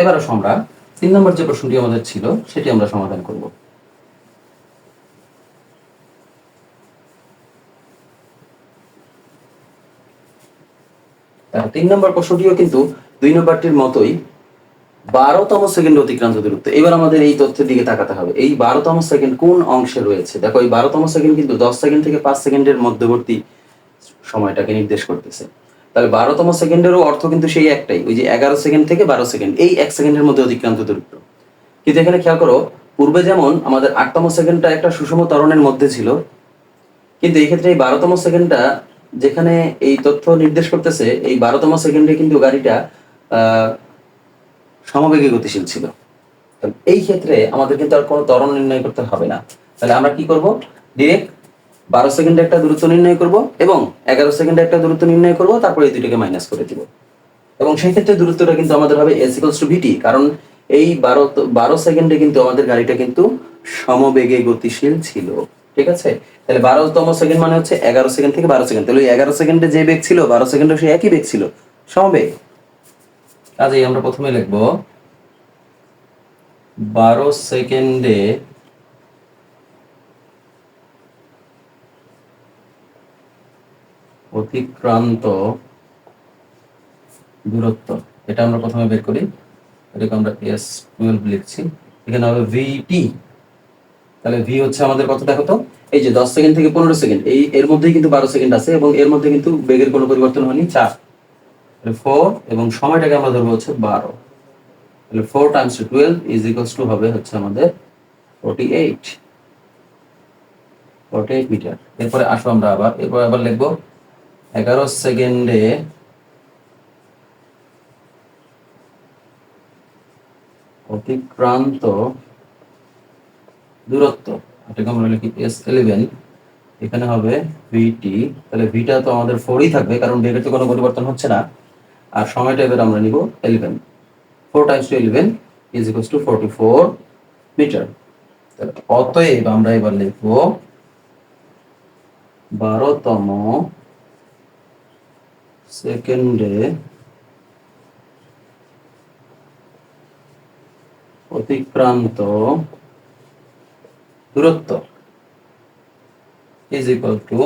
এবার আসো আমরা তিন নম্বর যে প্রশ্নটি আমাদের ছিল, সেটি আমরা সমাধান করব। তিন নম্বর প্রশ্নটিও কিন্তু দুই নম্বরটির মতোই বারোতম সেকেন্ড অতিক্রান্ত দূরত্ব। এবার আমাদের এই তথ্যের দিকে তাকাতে হবে। এই বারোতম সেকেন্ড কোন অংশে রয়েছে? দেখো, এই বারোতম সেকেন্ড কিন্তু দশ সেকেন্ড থেকে পাঁচ সেকেন্ডের মধ্যবর্তী সময়টাকে নির্দেশ করতেছে। তাহলে বারোতম সেকেন্ডেরও অর্থ কিন্তু সেই একটাই, ওই যে এগারো সেকেন্ড থেকে বারো সেকেন্ড, এই এক সেকেন্ডের মধ্যে অতিক্রান্ত দূরত্ব। কিন্তু এখানে খেয়াল করো, পূর্বে যেমন আমাদের আটতম সেকেন্ডটা একটা সুষম ত্বরণের মধ্যে ছিল, কিন্তু এই ক্ষেত্রে এই বারোতম সেকেন্ডটা যেখানে এই তথ্য নির্দেশ করতেছে, এই বারোতম সেকেন্ডে কিন্তু গাড়িটা সমবেগে গতিশীল ছিল। এই ক্ষেত্রে আমাদের কিন্তু আর কোনো ত্বরণ নির্ণয় করতে হবে না। তাহলে আমরা কি করব? ডিরেক্ট বারো সেকেন্ডে একটা দূরত্ব নির্ণয় করব এবং এগারো সেকেন্ডে একটা দূরত্ব নির্ণয় করব, তারপরে এই দুটোকে মাইনাস করে দিব। এবং সেই ক্ষেত্রে দূরত্বটা কিন্তু আমাদের হবে এস ইকলস টু ভিটি কারণ এই বারো বারো সেকেন্ডে কিন্তু আমাদের গাড়িটা কিন্তু সমবেগে গতিশীল ছিল, ঠিক আছে? তাহলে বারোতম সেকেন্ড মানে হচ্ছে এগারো সেকেন্ড থেকে বারো সেকেন্ড। তাহলে এগারো সেকেন্ডে যে বেগ ছিল, বারো সেকেন্ডে সে একই বেগ ছিল, সমবেগ। কাজেই আমরা প্রথমে লিখব, বারো সেকেন্ডে অতিক্রান্ত দূরত্ব। এটা আমরা প্রথমে বের করি। এটাকে আমরা এস টুয়েলভ লিখছি। এখানে হবে ভিটি তাহলে ভি হচ্ছে আমাদের কত দেখো তো? এই যে দশ সেকেন্ড থেকে পনেরো সেকেন্ড। এই এর মধ্যেই কিন্তু বারো সেকেন্ড আছে এবং এর মধ্যে কিন্তু বেগের কোনো পরিবর্তন হয়নি। চার। ফোর এবং সময়টাকে আমরা ধরবো হচ্ছে বারো। তাহলে four times twelve is equals to হবে হচ্ছে আমাদের forty eight forty eight metre এরপরে আসো আমরা আবার। এরপর আবার লিখব এগারো সেকেন্ডে অতিক্রান্ত দূরত্ব এটাকে আমরা লিখি এস ইলেভেন এখানে হবে ভিটি তাহলে ভিটা তো আমাদের ফোরই থাকবে, কারণ বেগের তো কোনো পরিবর্তন হচ্ছে না। আর সময়টা এবার আমরা নিব eleven four times two eleven is equals to forty four metre অতএব আমরা এবার লিখব বারোতম সেকেন্ডে অতিক্রান্ত দূরত্ব is equal to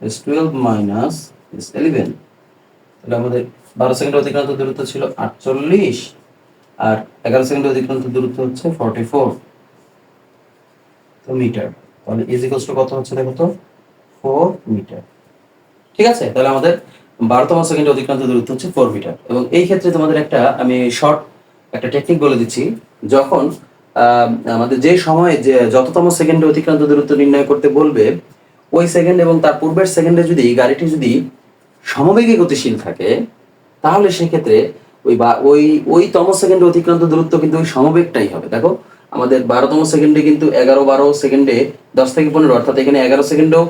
is 12 minus is 11 তাহলে আমাদের বারো সেকেন্ড অতিক্রান্ত দূরত্ব ছিল আটচল্লিশ আর এগারো সেকেন্ড অতিক্রান্ত দূরত্ব হচ্ছে ফর্টি ফোর তো মিটার তাহলে ইজ ইকুয়ালস টু কত হচ্ছে দেখো তো? ফোর মিটার ঠিক আছে? তাহলে আমাদের বারোতম সেকেন্ড অতিক্রান্ত দূরত্ব হচ্ছে ফোর মিটার এবং এই ক্ষেত্রে তোমাদের একটা, আমি শর্ট একটা টেকনিক বলে দিচ্ছি। যখন আমাদের যে সময়ে যে যততম সেকেন্ডে অতিক্রান্ত দূরত্ব নির্ণয় করতে বলবে, ওই সেকেন্ড এবং তার পূর্বের সেকেন্ডে যদি গাড়িটি যদি সমবেগে গতিশীল থাকে, তাহলে সেক্ষেত্রে ওই বা, ওই ওই তম সেকেন্ডে অতিক্রান্ত দূরত্ব কিন্তু ওই সমবেগটাই হবে। দেখো, আমাদের বারোতম সেকেন্ডে কিন্তু এগারো বারো সেকেন্ডে দশ থেকে পনেরো, অর্থাৎ এখানে এগারো সেকেন্ডেও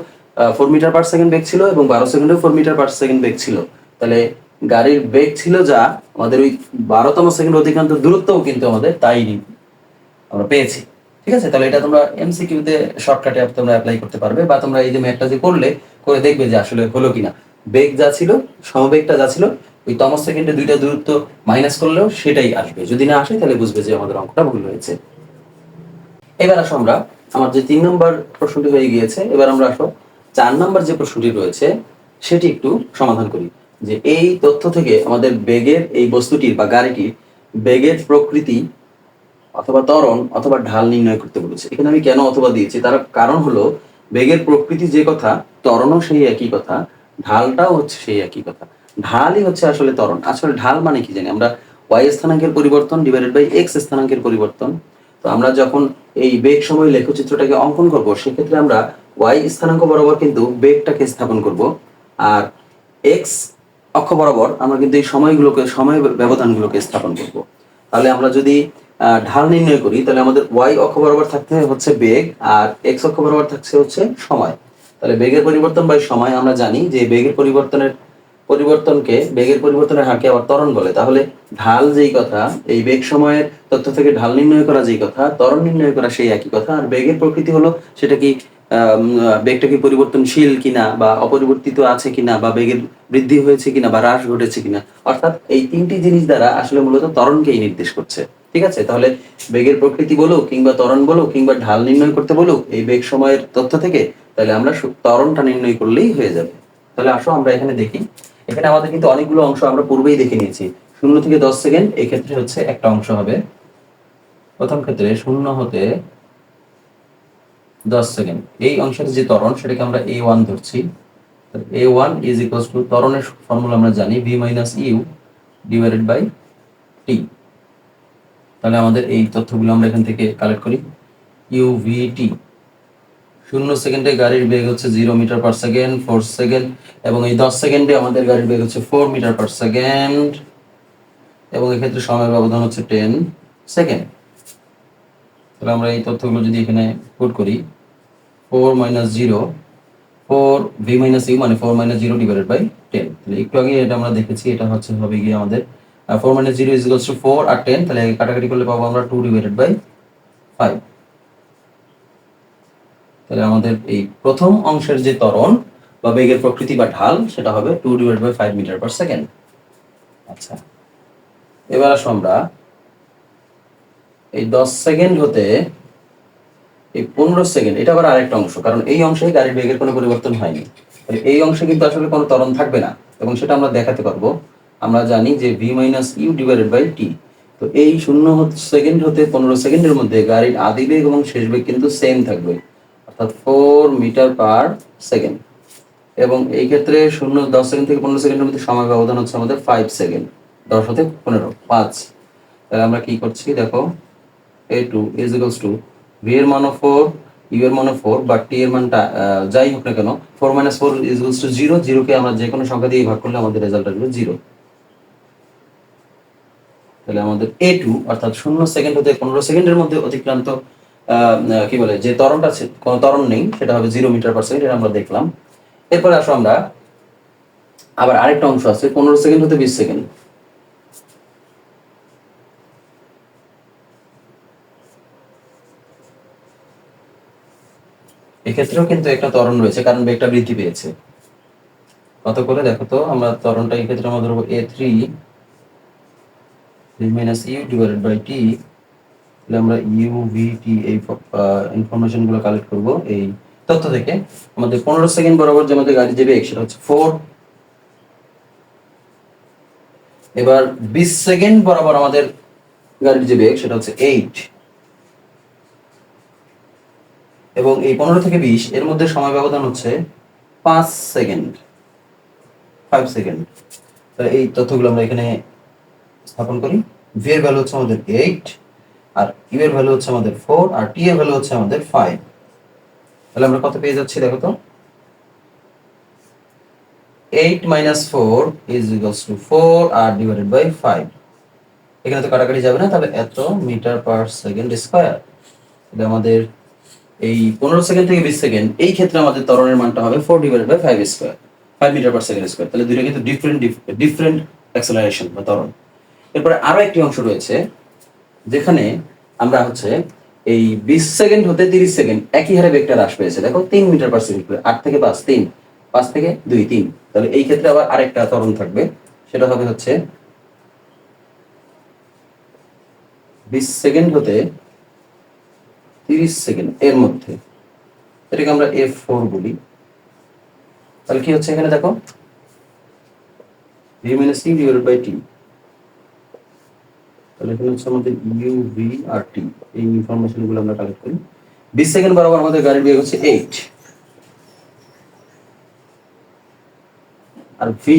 ফোর মিটার পার সেকেন্ড বেগ ছিল এবং বারো সেকেন্ডেও ফোর মিটার পার সেকেন্ড বেগ ছিল। তাহলে গাড়ির বেগ ছিল যা আমাদের ওই বারোতম সেকেন্ড অতিক্রান্ত দূরত্বও কিন্তু আমাদের তাই আমরা পেয়েছি। ঠিক আছে? তাহলে এটা তোমরা এমসিকিউ তে শর্টকাটে তোমরা অ্যাপ্লাই করতে পারবে বা তোমরা এই যে ম্যাথটা যে করলে, করে দেখবে যে আসলে হলো কিনা। বেগ যা ছিল, সমবেগটা যা ছিল, ওই তম সেকেন্ডে দুইটা দূরত্ব মাইনাস করলেও সেটাই আসবে। যদি না আসে, তাহলে বুঝবে যে আমাদের অঙ্কটা ভুল হয়েছে। এবার আসো আমরা, আমার যে তিন নম্বর প্রশ্নটি হয়ে গিয়েছে, এবার আমরা আসো চার নম্বর যে প্রশ্নটি রয়েছে, সেটি একটু সমাধান করি। যে এই তথ্য থেকে আমাদের বেগের এই বস্তুটির বা গাড়িটির বেগের প্রকৃতি অথবা ত্বরণ অথবা ঢাল নির্ণয় করতে বলেছে। এখানে আমি কেন অথবা দিয়েছি? তার কারণ হলো, বেগের প্রকৃতি যে কথা, ত্বরণও সেই একই কথা, ঢালটাও হচ্ছে সেই একই কথা। ঢালই হচ্ছে আসলে ত্বরণ। আসলে ঢাল মানে কি জানি? আমরা ওয়াই স্থানাঙ্কের পরিবর্তন ডিভাইডেড বাই এক্স স্থানাঙ্কের পরিবর্তন তো আমরা যখন এই বেগ সময় লেখচিত্রটাকে অঙ্কন করব, সেক্ষেত্রে আমরা ওয়াই স্থানাঙ্ক বরাবর কিন্তু বেগটাকে স্থাপন করব। আর এক্স অক্ষ বরাবর আমরা কিন্তু এই সময়গুলোকে, সময় ব্যবধানগুলোকে স্থাপন করব। তাহলে আমরা যদি ঢাল নির্ণয় করি, তাহলে আমাদের ওয়াই অক্ষ বরাবর থাকতে হচ্ছে বেগ, আর এক্স অক্ষ বরাবর থাকছে হচ্ছে সময়। তাহলে বেগের পরিবর্তন বাই সময় আমরা জানি যে বেগের পরিবর্তনের পরিবর্তনকে, বেগের পরিবর্তনের হারকে আবার ত্বরণ বলে। তাহলে ঢাল যেই কথা, এই বেগ সময়ের তথ্য থেকে ঢাল নির্ণয় করা যেই কথা, ত্বরণ নির্ণয় করা সেই একই কথা। আর বেগের প্রকৃতি হলো সেটা কি বেগটা কি পরিবর্তনশীল কিনা বা অপরিবর্তিত আছে কিনা বা বেগের বৃদ্ধি হয়েছে কিনা বা হ্রাস ঘটেছে কিনা। অর্থাৎ এই তিনটি জিনিস দ্বারা আসলে মূলত ত্বরণকেই নির্দেশ করছে। ঠিক আছে? তাহলে বেগের প্রকৃতি বলো কিংবা ত্বরণ বলো কিংবা ঢাল নির্ণয় করতে বলো এই বেগ সময়ের তথ্য থেকে তাহলে আমরা ত্বরণটা নির্ণয় করলেই হয়ে যাবে। তাহলে আসো আমরা এখানে দেখি। এখানে আমাদের কিন্তু অনেকগুলো অংশ আমরা পূর্বেই দেখে নিয়েছি। শূন্য থেকে দশ সেকেন্ড এই ক্ষেত্রে হচ্ছে একটা অংশ হবে। প্রথম ক্ষেত্রে শূন্য হতে দশ সেকেন্ড। এই অংশের যে ত্বরণ, সেটাকে আমরা এ ওয়ান ধরছি। A one is equals to ত্বরণের formula আমরা জানি V minus U divided by T তাহলে আমাদের এই তথ্যগুলো আমরা এখান থেকে কালেক্ট করি। ইউ ভি টি শূন্য সেকেন্ডে গাড়ির বেগ হচ্ছে zero metre per second four second এবং এই দশ সেকেন্ডে আমাদের গাড়ির বেগ হচ্ছে ফোর মিটার পার সেকেন্ড এবং এক্ষেত্রে সময়ের ব্যবধান হচ্ছে টেন সেকেন্ড তাহলে আমরা এই তথ্যগুলো যদি এখানে পুট করি four minus zero four V minus U মানে four minus zero divided by ten তাহলে একটু আগে এটা আমরা দেখেছি, এটা হচ্ছে, হবে গিয়ে আমাদের four minus zero is to four R ten তাহলে কাটাকাটি করলে পাবো আমরা টু ডিভাইডেড বাই ফাইভ তাহলে আমাদের এই প্রথম অংশের যে ত্বরণ বা বেগের প্রকৃতি বা ঢাল, সেটা হবে two divide by five metre per second আচ্ছা। এবার আসো আমরা। এই দশ সেকেন্ড হতে এই পনেরো সেকেন্ড এটা আবার আরেকটা অংশ, কারণ এই অংশে গাড়ির বেগের কোনো পরিবর্তন হয়নি। তাহলে এই অংশে কিন্তু আসলে কোনো ত্বরণ থাকবে না, এবং সেটা আমরা দেখাতে পারব। আমরা জানি যে V minus U divided by T তো এই শূন্য সেকেন্ড হতে পনেরো সেকেন্ডের মধ্যে গাড়ির আদি বেগ এবং শেষ বেগ কিন্তু সেম থাকবে। অর্থাৎ ফোর মিটার পার সেকেন্ড এবং এই ক্ষেত্রে শূন্য দশ সেকেন্ড থেকে পনেরো সেকেন্ডের মধ্যে সময় ব্যবধান হচ্ছে আমাদের ফাইভ সেকেন্ড দশ হতে পনেরো, পাঁচ। তাহলে আমরা কি করছি? দেখো A two is equals to V এর মানও ফোর ইউ এর মানও ফোর বা টি এর মানটা যাই হোক না কেন four minus four is equals to zero জিরোকে আমরা যে কোনো সংখ্যা দিয়ে ভাগ করলে আমাদের রেজাল্ট আসবে জিরো তাহলে আমাদের এ টু অর্থাৎ শূন্য সেকেন্ড হতে পনেরো সেকেন্ডের মধ্যে অতিক্রান্ত কি বলে, যে তরণটা কোনো তরণ নেই, সেটা হবে জিরো মিটার পার সেকেন্ড এটা আমরা দেখলাম। এরপরে আসো আমরা, আবার আরেকটা অংশ আছে, পনেরো সেকেন্ড হতে বিশ সেকেন্ড এক্ষেত্রেও কিন্তু একটা ত্বরণ রয়েছে, কারণ বেগটা বৃদ্ধি পেয়েছে। কত করে? দেখো তো, আমরা ত্বরণটা এক্ষেত্রে আমরা ধরবো A three minus U divided by T তাহলে আমরা ইউ ভি টি এই ইনফরমেশনগুলো কালেক্ট করব এই তথ্য থেকে। আমাদের পনেরো সেকেন্ড বরাবর যে আমাদের গাড়ি যে বেগ সেটা হচ্ছে ফোর এবার বিশ সেকেন্ড বরাবর আমাদের গাড়ির যে বেগ সেটা হচ্ছে এইট এবং এই পনেরো থেকে বিশ, এর মধ্যে সময় ব্যবধান হচ্ছে পাঁচ সেকেন্ড ফাইভ সেকেন্ড এই তথ্যগুলো আমরা এখানে স্থাপন করি। ভি এর ভ্যালু হচ্ছে আমাদের এইট আর ইউ এর ভ্যালু হচ্ছে আমাদের ফোর আর টি এর ভ্যালু হচ্ছে আমাদের ফাইভ তাহলে আমরা কত পেয়ে যাচ্ছি দেখো তো? Eight minus four is equals to four R divided by five এখানে তো কাটাকাটি যাবে না, তাহলে এত মিটার পার সেকেন্ড স্কোয়ার তাহলে আমাদের এই পনেরো সেকেন্ড থেকে বিশ সেকেন্ড এই ক্ষেত্রে আমাদের ত্বরণের মানটা হবে four divided by five square five metre per second square তাহলে দুইটা কিন্তু ডিফারেন্ট ডিফারেন্ট অ্যাক্সেলারেশন বা ত্বরণ। এরপরে আরও একটি অংশ রয়েছে যেখানে আমরা হচ্ছে এই বিশ সেকেন্ড হতে তিরিশ সেকেন্ড একই হারে বেগটা হ্রাস পেয়েছে। দেখো, তিন মিটার পার সেকেন্ড আট থেকে পাঁচ, তিন, পাঁচ থেকে দুই, তিন। তাহলে এই ক্ষেত্রে আবার আরেকটা ত্বরণ থাকবে, সেটা হবে হচ্ছে বিশ সেকেন্ড হতে তিরিশ সেকেন্ড এর মধ্যে। এটাকে আমরা এফ ফোর বলি। তাহলে কি হচ্ছে এখানে দেখো? ভি মাইনাস বাই টি তাহলে এখানে হচ্ছে আমাদের ইউ ভি আর টি এই ইনফরমেশনগুলো আমরা কালেক্ট করি। বিশ সেকেন্ড বরাবর আমাদের গাড়ির বেগ হচ্ছে এইট আর ভি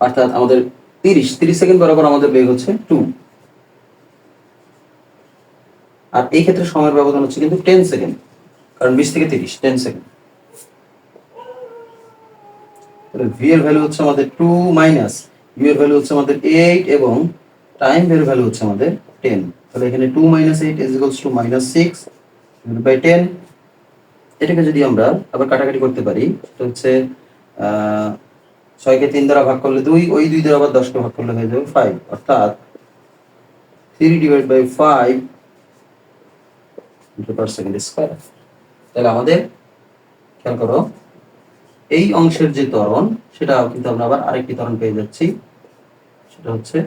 অর্থাৎ আমাদের তিরিশ তিরিশ সেকেন্ড বরাবর আমাদের বেগ হচ্ছে টু আর এই ক্ষেত্রে সময়ের ব্যবধান হচ্ছে কিন্তু টেন সেকেন্ড কারণ বিশ থেকে তিরিশ টেন সেকেন্ড তাহলে ভি এর ভ্যালু হচ্ছে আমাদের টু মাইনাস ইউ এর ভ্যালু হচ্ছে আমাদের এইট এবং টাইম এর ভ্যালু হচ্ছে আমাদের টেন তাহলে এখানে two minus eight is equals to minus six by ten এটাকে যদি আমরা আবার কাটাকাটি করতে পারি সেটা হচ্ছে ছয়কে তিন দ্বারা ভাগ করলে দুই, ওই দুই দ্বারা আবার দশকে ভাগ করলে হয়ে যাবে ফাইভ অর্থাৎ three divide by five per second square তাহলে আমাদের খেয়াল করো, এই অংশের যে ত্বরণ সেটা কিন্তু আমরা আবার আরেকটি ত্বরণ পেয়ে যাচ্ছি। সেটা হচ্ছে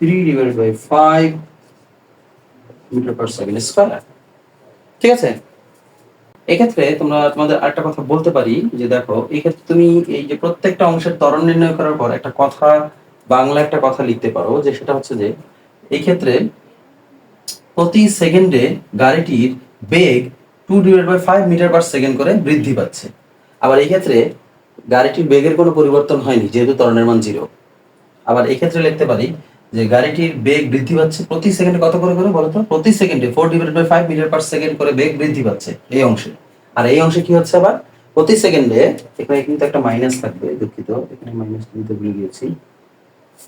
three divide by five metre per second square ঠিক আছে? এক্ষেত্রে তোমরা তোমাদের আরেকটা কথা বলতে পারি, যে দেখো, এক্ষেত্রে তুমি এই যে প্রত্যেকটা অংশের ত্বরণ নির্ণয় করার পর একটা কথা, বাংলা একটা কথা লিখতে পারো, যে সেটা হচ্ছে যে এই ক্ষেত্রে প্রতি সেকেন্ডে গাড়িটির বেগ two divide by five metre per second করে বৃদ্ধি পাচ্ছে। আবার এই ক্ষেত্রে গাড়িটির বেগের কোনো পরিবর্তন হয়নি, যেহেতু ত্বরণের মান জিরো আবার এই ক্ষেত্রে লিখতে পারি যে গাড়িটির বেগ বৃদ্ধি পাচ্ছে, প্রতি সেকেন্ডে কত করে করে বলতো প্রতি সেকেন্ডে four divide by five metre per second করে বেগ বৃদ্ধি পাচ্ছে এই অংশে। আর এই অংশে কি হচ্ছে আবার? প্রতি সেকেন্ডে, এখানে কিন্তু একটা মাইনাস থাকবে, দুঃখিত, এখানে মাইনাস দিতে ভুলে গিয়েছি।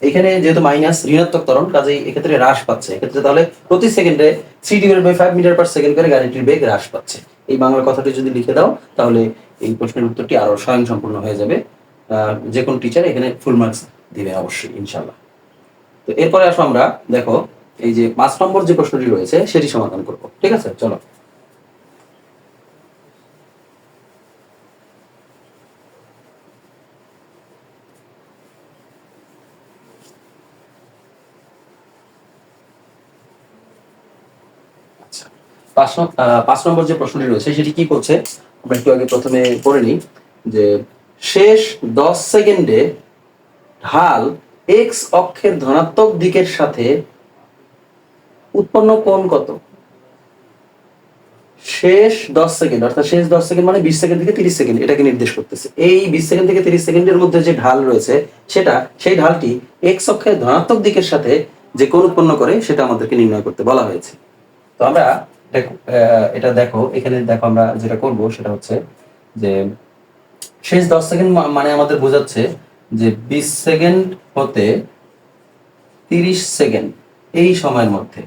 এখানে যেহেতু মাইনাস ঋণাত্মক ত্বরণ, কাজেই এক্ষেত্রে হ্রাস পাচ্ছে। এক্ষেত্রে তাহলে প্রতি সেকেন্ডে three divide by five metre per second করে গাড়িটির বেগ হ্রাস পাচ্ছে। এই বাংলা কথাটি যদি লিখে দাও, তাহলে এই প্রশ্নের উত্তরটি আরও স্বয়ং সম্পূর্ণ হয়ে যাবে। যে কোনো টিচার এখানে ফুল মার্কস দিবে অবশ্যই ইনশাল্লাহ তো এরপরে আসো আমরা, দেখো, এই যে পাঁচ নম্বর যে প্রশ্নটি রয়েছে, সেটি সমাধান করব। ঠিক আছে? চলো। আচ্ছা। পাঁচ নম্বর যে প্রশ্নটি রয়েছে, সেটি কি করছে? আমরা একটু আগে প্রথমে পড়ে নিই যে, শেষ দশ সেকেন্ডে ঢাল এক্স অক্ষের ধনাত্মক দিকের সাথে উৎপন্ন কোণ কত? শেষ দশ সেকেন্ড, অর্থাৎ শেষ দশ সেকেন্ড মানে বিশ সেকেন্ড থেকে তিরিশ সেকেন্ড, এটাকে নির্দেশ করতেছে। এই বিশ সেকেন্ড থেকে তিরিশ সেকেন্ডের মধ্যে যে ঢাল রয়েছে, সেটা, সেই ঢালটি এক্স অক্ষের ধনাত্মক দিকের সাথে যে কোণ উৎপন্ন করে, সেটা আমাদেরকে নির্ণয় করতে বলা হয়েছে। তো আমরা এটা দেখো, এখানে দেখো আমরা যেটা করব, সেটা হচ্ছে যে শেষ দশ সেকেন্ড মানে আমাদের বোঝাচ্ছে যে বিশ সেকেন্ড হতে তিরিশ সেকেন্ড এই সময়ের মধ্যে।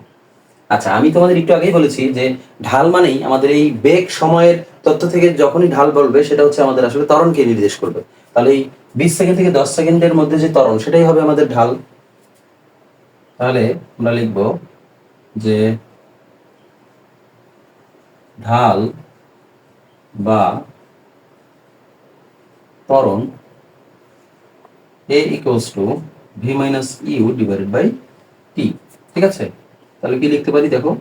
আচ্ছা আমি তোমাদের একটু আগেই বলেছি যে ঢাল মানেই আমাদের এই বেগ সময়ের তথ্য থেকে যখনই ঢাল বলবে, সেটা হচ্ছে আমাদের আসলে তরণকে নির্দেশ করবে। তাহলে এই বিশ সেকেন্ড থেকে দশ সেকেন্ডের মধ্যে যে তরণ সেটাই হবে আমাদের ঢাল। তাহলে আমরা লিখব যে ঢাল বা ত্বরণ A equals to V minus U divided by T ঠিক আছে? তাহলে কি লিখতে পারি? দেখো।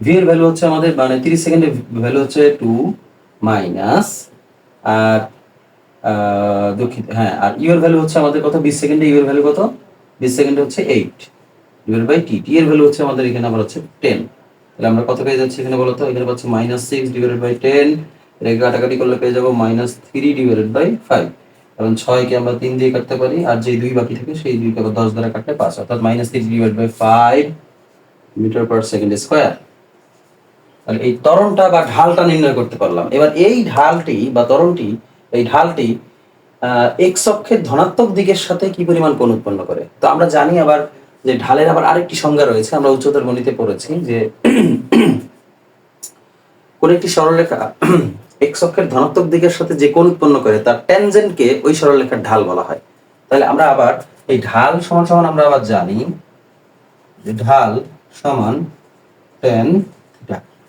ভি এর ভ্যালু হচ্ছে আমাদের মানে তিরিশ সেকেন্ডের ভ্যালু হচ্ছে টু মাইনাস আর দুঃখিত হ্যাঁ আর ইউ এর ভ্যালু হচ্ছে আমাদের কত? বিশ সেকেন্ডে ইউ এর ভ্যালু কত? বিশ সেকেন্ডে হচ্ছে eight divide by T T এর ভ্যালু হচ্ছে আমাদের এখানে আবার হচ্ছে টেন তাহলে আমরা কত পেয়ে যাচ্ছি এখানে বলতো এখানে পাচ্ছি minus six divided by ten এটাকে কাটাকাটি করলে পেয়ে যাব minus three divided by five কারণ ছয়কে আমরা তিন দিয়ে কাটতে পারি, আর যে দুই বাকি থাকে সেই দুইকে আবার দশ দ্বারা কাটলে পাঁচ, অর্থাৎ minus three divide by five metre per second square তাহলে এই তরণটা বা ঢালটা নির্ণয় করতে পারলাম। এবার এই ঢালটি বা তরণটি এই ঢালটি এক্স অক্ষের ধনাত্মক দিকের সাথে কি পরিমাণ কোণ উৎপন্ন করে? তো আমরা জানি আবার যে ঢালের আবার আরেকটি সংজ্ঞা রয়েছে, আমরা উচ্চতর গণিতে পড়েছি যে কোন একটি সরলরেখা এক্স অক্ষের ধনাত্মক দিকের সাথে যে কোণ উৎপন্ন করে, তার ট্যানজেন্টকে ওই সরলরেখার ঢাল বলা হয়। তাহলে আমরা আবার এই ঢাল সমান সমান আমরা আবার জানি যে ঢাল সমান টেন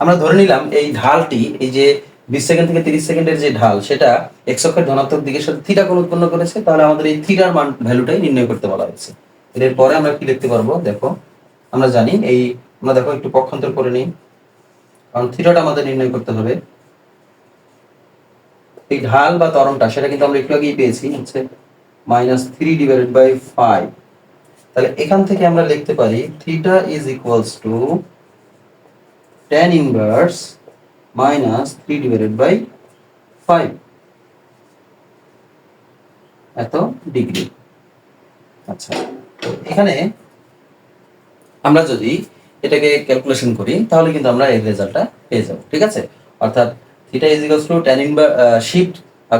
আমরা ধরে নিলাম এই ঢালটি, এই যে বিশ সেকেন্ড থেকে তিরিশ সেকেন্ডের যে ঢাল, সেটা এক্স অক্ষের ধনাত্মক দিকের সাথে থিটা কোণ উৎপন্ন করেছে, তাহলে আমাদের এই থিটার মান ভ্যালুটাই নির্ণয় করতে বলা হয়েছে। এর পরে আমরা কি লিখতে পারব? দেখো, আমরা জানি এই, আমরা দেখো একটু পক্ষান্তর করে নিই। কারণ থিটাটা আমাদের নির্ণয় করতে হবে। এই ঢাল বা ত্বরণটা সেটা কিন্তু আমরা একটু আগেই পেয়েছি, হচ্ছে minus three divided by five তাহলে এখান থেকে আমরা লিখতে পারি theta is equals to tan inverse minus three divided by five এত ডিগ্রি আচ্ছা এখানে আমরা যদি এটাকে ক্যালকুলেশন করি, তাহলে কিন্তু আমরা এর রেজাল্টটা পেয়ে যাব, ঠিক আছে? অর্থাৎ theta is equals to tan inverse shift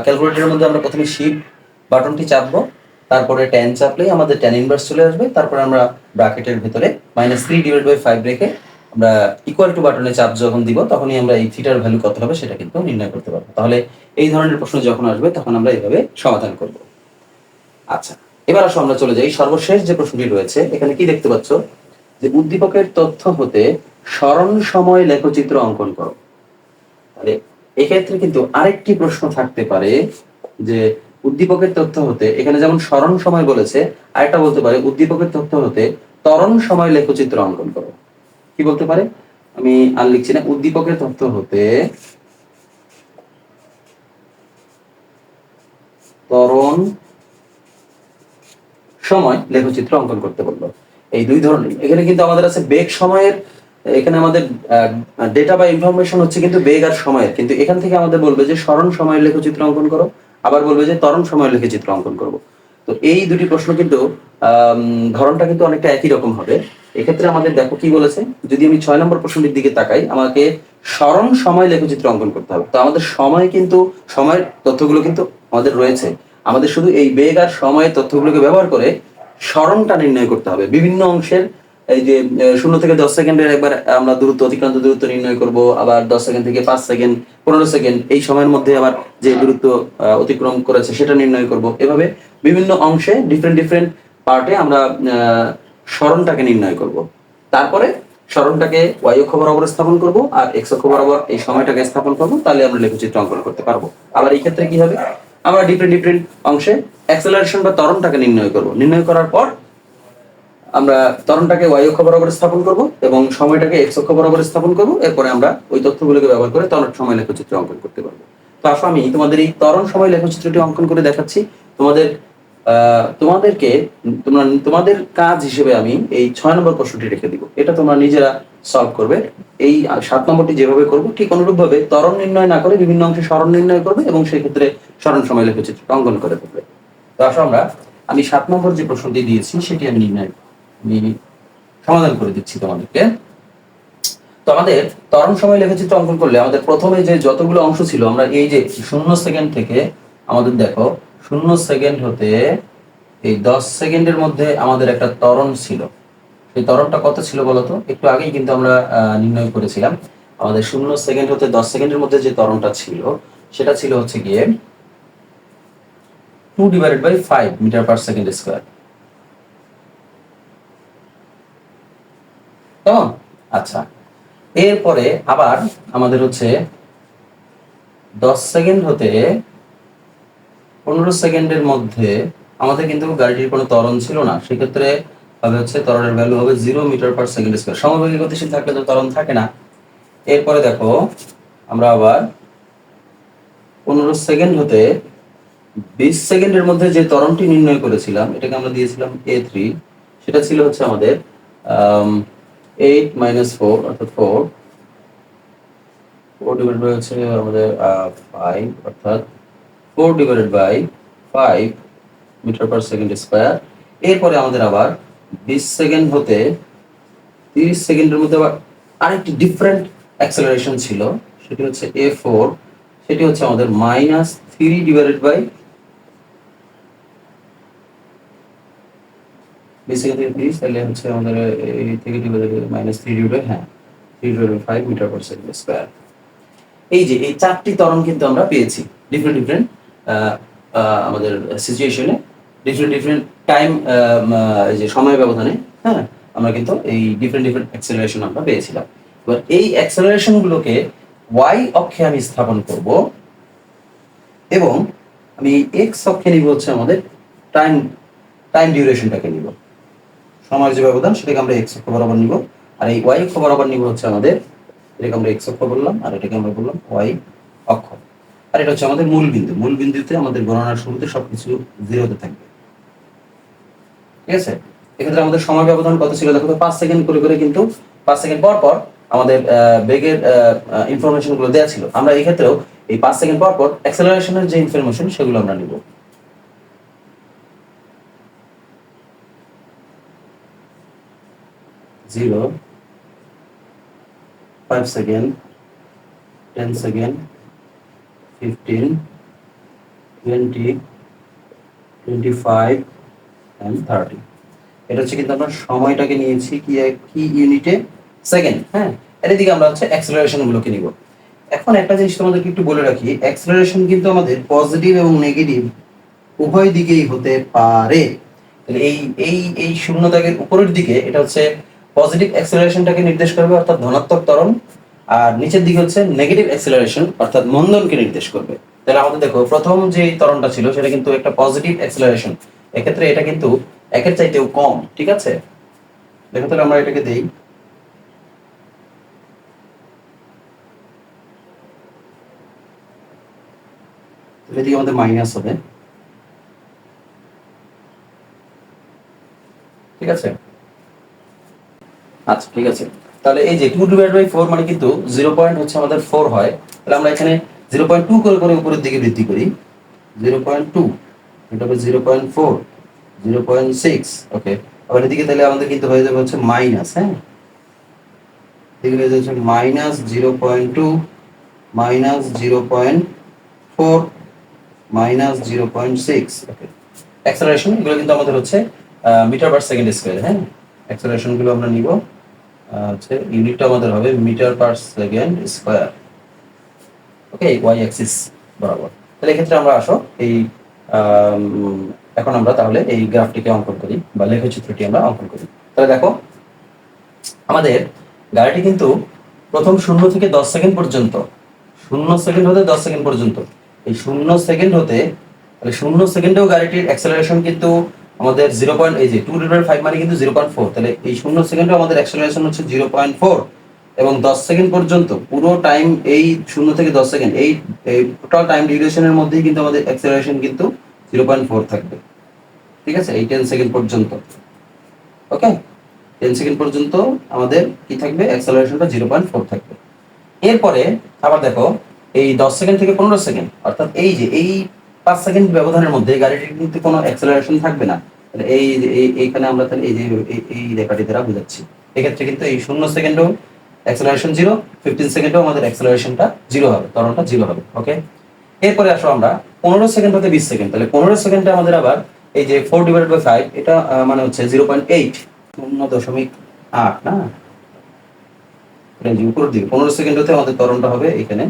ক্যালকুলেটরের মধ্যে আমরা প্রথমে শিফট বাটনটি চাপবো, তারপরে টেন চাপলেই আমাদের টেন ইনভার্স চলে আসবে, তারপরে আমরা ব্র্যাকেটের ভিতরে minus three divide by five রেখে আমরা ইকুয়াল টু বাটনে চাপ যখন দিব, তখনই আমরা এই থিটার ভ্যালু কত হবে সেটা কিন্তু নির্ণয় করতে পারব। তাহলে এই ধরনের প্রশ্ন যখন আসবে, তখন আমরা এইভাবে সমাধান করব। আচ্ছা এবার আসো আমরা চলে যাই। সর্বশেষ যে প্রশ্নটি রয়েছে, এখানে কি দেখতে পাচ্ছ? যে উদ্দীপকের তথ্য হতে স্মরণ সময় লেখচিত্র অঙ্কন করো। তাহলে এক্ষেত্রে কিন্তু আরেকটি প্রশ্ন থাকতে পারে যে উদ্দীপকের তথ্য হতে, এখানে যেমন স্মরণ সময় বলেছে, আরেকটা বলতে পারে, উদ্দীপকের তথ্য হতে তরণ সময় লেখচিত্র অঙ্কন করো। কি বলতে পারে? আমি আর লিখছি না, উদ্দীপকের তথ্য হতে তরণ সময় লেখচিত্র অঙ্কন করতে বলল। এই দুই ধরনের। এখানে কিন্তু আমাদের আছে বেগ সময়ের এখানে আমাদের ডেটা বা ইনফরমেশন হচ্ছে কিন্তু বেগ আর সময়ের। কিন্তু এখান থেকে আমাদের বলবে যে স্মরণ সময়ের লেখচিত্র অঙ্কন করো, আবার বলবে যে ত্বরণ সময়ের লেখে চিত্র অঙ্কন করব। তো এই দুটি প্রশ্ন কিন্তু ধরনটা কিন্তু অনেকটা একই রকম হবে। এক্ষেত্রে আমাদের দেখো কি বলেছে, যদি আমি ছয় নম্বর প্রশ্নটির দিকে তাকাই, আমাকে স্মরণ সময় লেখচিত্র অঙ্কন করতে হবে। তো আমাদের সময় কিন্তু, সময়ের তথ্যগুলো কিন্তু আমাদের রয়েছে। আমাদের শুধু এই বেগ আর সময়ের তথ্যগুলোকে ব্যবহার করে স্মরণটা নির্ণয় করতে হবে। বিভিন্ন অংশের এই যে শূন্য থেকে দশ সেকেন্ডের একবার আমরা দূরত্ব, অতিক্রান্ত দূরত্ব নির্ণয় করব, আবার দশ সেকেন্ড থেকে পাঁচ সেকেন্ড, পনেরো সেকেন্ড, এই সময়ের মধ্যে আবার যে দূরত্ব অতিক্রম করেছে সেটা নির্ণয় করব। এভাবে বিভিন্ন অংশে ডিফারেন্ট ডিফারেন্ট পার্টে আমরা স্মরণটাকে নির্ণয় করব। তারপরে স্মরণটাকে ওয়াই অক্ষ বরাবর স্থাপন করব, আর এক্স অক্ষ বরাবর এই সময়টাকে স্থাপন করব, তাহলে আমরা লেখচিত্র অঙ্কন করতে পারব। আবার এই ক্ষেত্রে কি হবে? আমরা ডিফারেন্ট ডিফারেন্ট অংশে অ্যাক্সেলারেশন বা ত্বরণটাকে নির্ণয় করব। নির্ণয় করার পর আমরা তরণটাকে ওয়াই অক্ষ বরাবর স্থাপন করব এবং সময়টাকে এক্স অক্ষ বরাবর স্থাপন করব। এরপরে আমরা ওই তথ্যগুলোকে ব্যবহার করে তরণ সময় লেখচিত্র অঙ্কন করতে পারব। তো আসো আমি তোমাদের এই তরণ সময় লেখচিত্রটি অঙ্কন করে দেখাচ্ছি। তোমাদের তোমাদেরকে, তোমরা, তোমাদের কাজ হিসেবে আমি এই ছয় নম্বর প্রশ্নটি রেখে দিব। এটা তোমরা নিজেরা সলভ করবে। এই সাত নম্বরটি যেভাবে করব, ঠিক অনুরূপ ভাবে ত্বরণ নির্ণয় না করে বিভিন্ন অংশে স্মরণ নির্ণয় করবে এবং সেই ক্ষেত্রে স্মরণ সময় লেখচিত্র অঙ্কন করে দেবে তো আসো আমরা, আমি সাত নম্বর যে প্রশ্নটি দিয়েছি, সেটি আমি নির্ণয় আমি সমাধান করে দিচ্ছি তোমাদেরকে। তো আমাদের তরণ সময় লেখচিত্র অঙ্কন করলে আমাদের প্রথমে যে যতগুলো অংশ ছিল, আমরা এই যে শূন্য সেকেন্ড থেকে আমাদের দেখো, শূন্য সেকেন্ড হতে এই দশ সেকেন্ডের মধ্যে আমাদের একটা তরণ ছিল। সেই তরণটা কত ছিল বলতো একটু আগেই কিন্তু আমরা নির্ণয় করেছিলাম। আমাদের শূন্য সেকেন্ড হতে দশ সেকেন্ডের মধ্যে যে তরণটা ছিল, সেটা ছিল হচ্ছে গিয়ে two divided by five metre per second square কেমন আচ্ছা। এরপরে আবার আমাদের হচ্ছে দশ সেকেন্ড হতে পনেরো সেকেন্ডের মধ্যে আমাদের কিন্তু গাড়িটির কোনো ত্বরণ ছিল না। সেক্ষেত্রে হবে হচ্ছে ত্বরণের ভ্যালু হবে zero metre per second square সমবেগী গতিশীল থাকলে তো ত্বরণ থাকে না। এরপরে দেখো, আমরা আবার পনেরো সেকেন্ড হতে বিশ সেকেন্ডের মধ্যে যে ত্বরণটি নির্ণয় করেছিলাম, এটাকে আমরা দিয়েছিলাম এ থ্রি সেটা ছিল হচ্ছে আমাদের এইট মাইনাস ফোর অর্থাৎ ফোর ফোর ডিভাইড বাই হচ্ছে আমাদের ফাইভ অর্থাৎ four divided by five metre per second square এরপরে আমাদের আবার বিশ সেকেন্ড হতে, তিরিশ সেকেন্ডের মধ্যে আবার আরেকটি ডিফারেন্ট অ্যাক্সেলারেশন ছিল, সেটি হচ্ছে এ ফোর সেটি হচ্ছে আমাদের minus three divided by minus three হ্যাঁ থ্রি ফাইভ মিটার স্কোয়ার এই যে, এই চারটি কিন্তু আমরা পেয়েছি। ডিফারেন্ট ডিফারেন্ট আমাদের সিচুয়েশনে ডিফারেন্ট ডিফারেন্ট টাইম যে সময় ব্যবধানে হ্যাঁ আমরা কিন্তু এই ডিফারেন্ট ডিফারেন্ট অ্যাক্সেলারেশন আমরা পেয়েছিলাম। এবার এই অ্যাক্সেলারেশন গুলোকে ওয়াই অক্ষে আমি স্থাপন করব এবং আমি এক্স অক্ষে নিব হচ্ছে আমাদের টাইম টাইম ডিউরেশনটাকে নিব। সময়ের যে ব্যবধান সেটাকে আমরা এক্স অক্ষ বরাবর নিব। আর এই ওয়াই অক্ষ বরাবর নিব হচ্ছে আমাদের, এটাকে আমরা এক্স অক্ষ বললাম, আর এটাকে আমরা বললাম ওয়াই অক্ষ আর এটা হচ্ছে আমাদের মূল বিন্দু। মূল বিন্দুতে আমাদের গণনার শুরুতে সবকিছু জিরোতে থাকবে। ঠিক আছে? এক্ষেত্রে আমাদের সময় ব্যবধান কত ছিল? দেখো পাঁচ সেকেন্ড করে করে কিন্তু, পাঁচ সেকেন্ড পর পর আমাদের বেগের ইনফরমেশনগুলো দেওয়া ছিল। আমরা এই ক্ষেত্রেও এই পাঁচ সেকেন্ড পর পর অ্যাক্সেলারেশনের যে ইনফরমেশন সেগুলো আমরা নিব। Zero five second ten second fifteen twenty twenty five and thirty এটা হচ্ছে কিন্তু আমরা সময়টাকে নিয়েছি কি কি ইউনিটে? সেকেন্ড হ্যাঁ? এর দিকে আমরা হচ্ছে অ্যাক্সেলারেশন গুলোকে নিব। এখন একটা জিনিস তোমাদেরকে একটু বলে রাখি অ্যাক্সেলারেশন কিন্তু আমাদের পজিটিভ এবং নেগেটিভ উভয় দিকেই হতে পারে। তাহলে এই এই এই শূন্য দাগের উপরের দিকে এটা হচ্ছে পজিটিভ অ্যাক্সেলারেশনটাকে নির্দেশ করবে, অর্থাৎ ধনাত্মক ত্বরণ, আর নিচের দিকে হচ্ছে নেগেটিভ অ্যাক্সেলারেশন অর্থাৎ মন্দনকে নির্দেশ করবে। তাহলে আমাদের দেখো, প্রথম যে ত্বরণটা ছিল, সেটা কিন্তু একটা পজিটিভ অ্যাক্সেলারেশন এক্ষেত্রে এটা কিন্তু একের চাইতেও কম, ঠিক আছে? দেখো তাহলে আমরা এটাকে দেই। এদিকে আমাদের মাইনাস হবে। ঠিক আছে? আচ্ছা ঠিক আছে। তাহলে এই যে টু ডিভাইড বাই ফোর মানে কিন্তু জিরো পয়েন্ট হচ্ছে আমাদের ফোর হয়। তাহলে আমরা এখানে জিরো পয়েন্ট টু করে করে উপরের দিকে বৃদ্ধি করি। জিরো পয়েন্ট টু এটা হবে zero point four zero point six okay আবার এদিকে তাহলে আমাদের কিন্তু হয়ে যাবে হচ্ছে মাইনাস হ্যাঁ? এদিকে হয়ে যাচ্ছে minus zero point two minus zero point four minus zero point six okay acceleration এগুলো কিন্তু আমাদের হচ্ছে মিটার পার সেকেন্ড স্কোয়ার হ্যাঁ? অ্যাক্সেলারেশনগুলো আমরা নিব। হচ্ছে ইউনিটটা আমাদের হবে metre per second square okay Y axis বরাবর। তাহলে এক্ষেত্রে আমরা আসো, এই এখন আমরা তাহলে এই গ্রাফটিকে অঙ্কন করি বা লেখচিত্রটি আমরা অঙ্কন করি। তাহলে দেখো, আমাদের গাড়িটি কিন্তু প্রথম শূন্য থেকে দশ সেকেন্ড পর্যন্ত, শূন্য সেকেন্ড হতে দশ সেকেন্ড পর্যন্ত। এই শূন্য সেকেন্ড হতে, তাহলে শূন্য সেকেন্ডেও গাড়িটির অ্যাক্সেলারেশন কিন্তু আমাদের জিরো পয়েন্ট এই যে টু ডিভাইড ফাইভ মানে কিন্তু জিরো পয়েন্ট ফোর তাহলে এই শূন্য সেকেন্ডে আমাদের অ্যাক্সেলারেশন হচ্ছে জিরো পয়েন্ট ফোর এবং দশ সেকেন্ড পর্যন্ত পুরো টাইম এই শূন্য থেকে দশ সেকেন্ড এই টোটাল টাইম ডিউরেশনের মধ্যেই কিন্তু আমাদের অ্যাক্সেলারেশন কিন্তু জিরো পয়েন্ট ফোর থাকবে। ঠিক আছে? এই টেন সেকেন্ড পর্যন্ত। ওকে টেন সেকেন্ড পর্যন্ত আমাদের কি থাকবে? অ্যাক্সেলারেশনটা জিরো পয়েন্ট ফোর থাকবে। এরপরে আবার দেখো, এই দশ সেকেন্ড থেকে পনেরো সেকেন্ড অর্থাৎ এই যে, এই পাঁচ সেকেন্ড ব্যবধানের মধ্যে গাড়িটির কিন্তু কোনো অ্যাক্সেলারেশন থাকবে না। এই এই, এইখানে আমরা তাহলে এই যে, এই- রেখাটি দ্বারা বোঝাচ্ছি। এক্ষেত্রে কিন্তু এই শূন্য সেকেন্ডও অ্যাক্সেলারেশন জিরো ফিফটিন সেকেন্ডেও আমাদের অ্যাক্সেলারেশনটা জিরো হবে, ত্বরণটা জিরো হবে ওকে এরপরে আসো আমরা, পনেরো সেকেন্ড হতে বিশ সেকেন্ড। তাহলে পনেরো সেকেন্ডে আমাদের আবার এই যে ফোর ডিভাইড বাই ফাইভ এটা মানে হচ্ছে জিরো পয়েন্ট এইট শূন্য দশমিক আট, না? দিকে পনেরো সেকেন্ড হতে আমাদের ত্বরণটা হবে এখানে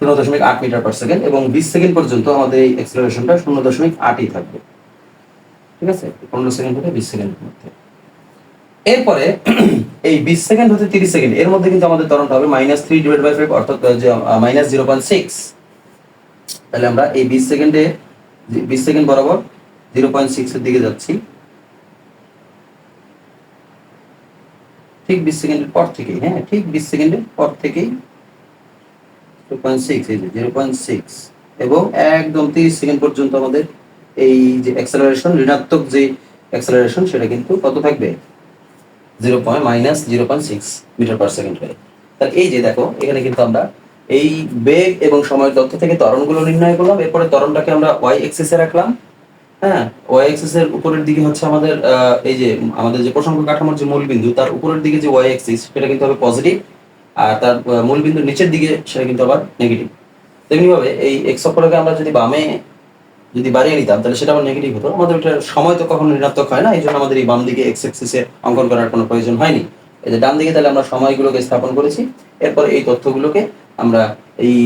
শূন্য দশমিক আট মিটার পার সেকেন্ড এবং বিশ সেকেন্ড পর্যন্ত আমাদের এই এক্সেলারেশনটা শূন্য দশমিক আটই থাকবে। ঠিক আছে? পনেরো সেকেন্ড হতে বিশ সেকেন্ডের মধ্যে। এরপরে এই বিশ সেকেন্ড হতে তিরিশ সেকেন্ড এর মধ্যে কিন্তু আমাদের ত্বরণটা হবে minus three divide by five অর্থাৎ মাইনাস জিরো পয়েন্ট সিক্স তাহলে আমরা এই বিশ সেকেন্ডে বিশ সেকেন্ড বরাবর জিরো পয়েন্ট সিক্স এর দিকে যাচ্ছি। ঠিক বিশ সেকেন্ডের পর থেকেই হ্যাঁ ঠিক বিশ সেকেন্ডের পর থেকেই zero point six zero point six এবং একদম তিরিশ সেকেন্ড পর্যন্ত আমাদের এই যে অ্যাক্সেলারেশন ঋণাত্মক যে অ্যাক্সেলারেশন সেটা কিন্তু কত থাকবে? Zero point minus zero point six metre per second হয়ে তাহলে এই যে দেখো, এখানে কিন্তু আমরা এই বেগ এবং সময়ের তথ্য থেকে ত্বরণগুলো নির্ণয় করলাম। এরপরে ত্বরণটাকে আমরা ওয়াই এক্সিসে রাখলাম। হ্যাঁ ওয়াই এক্সিস এর উপরের দিকে হচ্ছে আমাদের এই যে আমাদের যে প্রসঙ্গ কাঠামোর যে মূল বিন্দু তার উপরের দিকে যে ওয়াই এক্সিস সেটা কিন্তু হবে পজিটিভ আর তার মূল বিন্দুর নিচের দিকে সেটা কিন্তু আবার নেগেটিভ তেমনি ভাবে এই এক্স অক্ষরকে আমরা যদি বামে যদি বাড়িয়ে নিতাম, তাহলে সেটা আবার নেগেটিভ হতো। আমাদের ওটার সময় তো কখনো ঋণাত্মক হয় না, এই জন্য আমাদের এই বাম দিকে এক্স এক্সিসে অঙ্কন করার কোনো প্রয়োজন হয়নি। এই যে ডান দিকে তাহলে আমরা সময়গুলোকে স্থাপন করেছি। এরপর এই তথ্যগুলোকে আমরা এই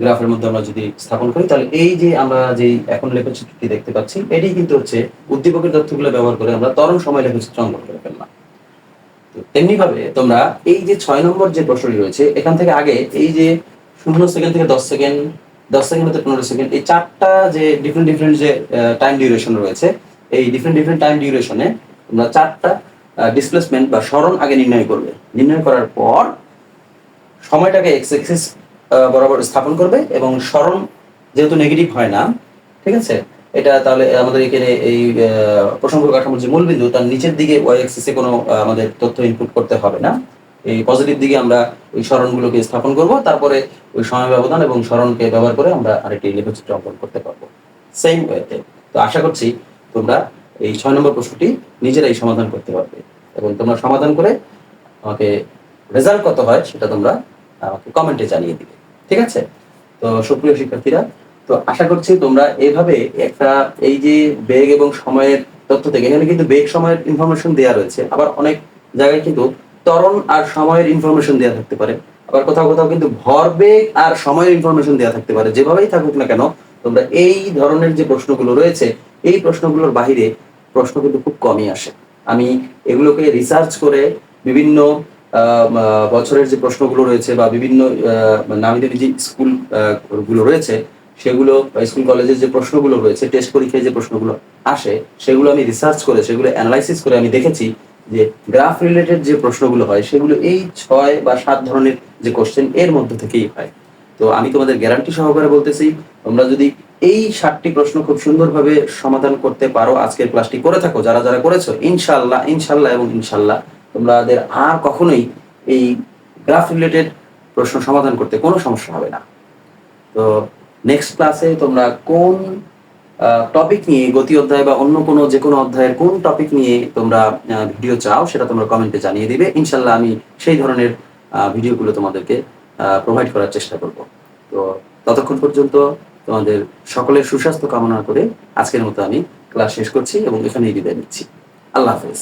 গ্রাফের মধ্যে আমরা যদি স্থাপন করি, তাহলে এই যে আমরা যে এখন লেখচিত্রটি দেখতে পাচ্ছি, এটি কিন্তু হচ্ছে উদ্দীপকের তথ্যগুলো ব্যবহার করে আমরা তরল সময় লেখচিত্র অঙ্কন করে ফেললাম। তেমনি ভাবে তোমরা এই যে ছয় নম্বর যে প্রশ্নটি রয়েছে, এখান থেকে আগে এই যে শূন্য সেকেন্ড থেকে দশ সেকেন্ড দশ সেকেন্ড থেকে পনেরো সেকেন্ড, এই চারটা যে ডিফারেন্ট ডিফারেন্ট যে টাইম ডিউরেশন রয়েছে, এই ডিফারেন্ট ডিফারেন্ট টাইম ডিউরেশনে তোমরা চারটা ডিসপ্লেসমেন্ট বা স্মরণ আগে নির্ণয় করবে। নির্ণয় করার পর সময়টাকে এক্স এক্সিস বরাবর স্থাপন করবে এবং স্মরণ যেহেতু নেগেটিভ হয় না, ঠিক আছে? এটা তাহলে আমাদের এখানে এই প্রসঙ্গ কাঠামোর যে মূলবিন্দু, তার নিচের দিকে ওয়াই এক্সিসে কোনো আমাদের তথ্য ইনপুট করতে হবে না। এই পজিটিভ দিকে আমরা ওই স্মরণগুলোকে স্থাপন করব, তারপরে ওই সময় ব্যবধান এবং স্মরণকে ব্যবহার করে আমরা আরেকটি লেখচিত্র অঙ্কন করতে পারব। সেম ওয়েতে তো। আশা করছি তোমরা এই ছয় নম্বর প্রশ্নটি নিজেরাই সমাধান করতে পারবে এবং তোমরা সমাধান করে আমাকে রেজাল্ট কত হয় সেটা তোমরা আমাকে কমেন্টে জানিয়ে দিবে। ঠিক আছে? তো সুপ্রিয় শিক্ষার্থীরা তো আশা করছি তোমরা এইভাবে একটা এই যে বেগ এবং সময়ের তথ্য থেকে, এখানে কিন্তু বেগ, সময়ের ইনফরমেশন দেওয়া রয়েছে। আবার অনেক জায়গায় কিন্তু ত্বরণ আর সময়ের ইনফরমেশন দেওয়া থাকতে পারে। আবার কোথাও কোথাও কিন্তু ভরবেগ আর সময়ের ইনফরমেশন দেওয়া থাকতে পারে। যেভাবেই থাকুক না কেন, তোমরা এই ধরনের যে প্রশ্নগুলো রয়েছে, এই প্রশ্নগুলোর বাইরে প্রশ্ন কিন্তু খুব কমই আসে। আমি এগুলোকে রিসার্চ করে বিভিন্ন বছরের যে প্রশ্নগুলো রয়েছে বা বিভিন্ন নামি যে স্কুলগুলো রয়েছে সেগুলো স্কুল কলেজের যে প্রশ্নগুলো রয়েছে টেস্ট পরীক্ষায় যে প্রশ্নগুলো আসে, সেগুলো আমি রিসার্চ করে, সেগুলো অ্যানালাইসিস করে আমি দেখেছি যে গ্রাফ রিলেটেড যে প্রশ্নগুলো হয়, সেগুলো এই ছয় বা সাত ধরনের যে কোশ্চেন এর মধ্যে থেকেই হয়। তো আমি তোমাদের গ্যারান্টি সহকারে বলতেছি, তোমরা যদি এই সাতটি প্রশ্ন খুব সুন্দরভাবে সমাধান করতে পারো আজকের ক্লাসটি করে থাকো, যারা যারা করেছ ইনশাল্লাহ ইনশাল্লাহ এবং ইনশাল্লাহ তোমাদের আর কখনোই এই গ্রাফ রিলেটেড প্রশ্ন সমাধান করতে কোনো সমস্যা হবে না। তো নেক্সট ক্লাসে তোমরা কোন টপিক নিয়ে গতি অধ্যায় বা অন্য কোনো যে কোনো অধ্যায়ের কোন টপিক নিয়ে তোমরা ভিডিও চাও, সেটা তোমরা কমেন্টে জানিয়ে দিবে। ইনশাল্লাহ আমি সেই ধরনের ভিডিওগুলো তোমাদেরকে প্রোভাইড করার চেষ্টা করব। তো ততক্ষণ পর্যন্ত তোমাদের সকলের সুস্বাস্থ্য কামনা করে আজকের মতো আমি ক্লাস শেষ করছি এবং এখানেই বিদায় নিচ্ছি। আল্লাহ হাফেজ।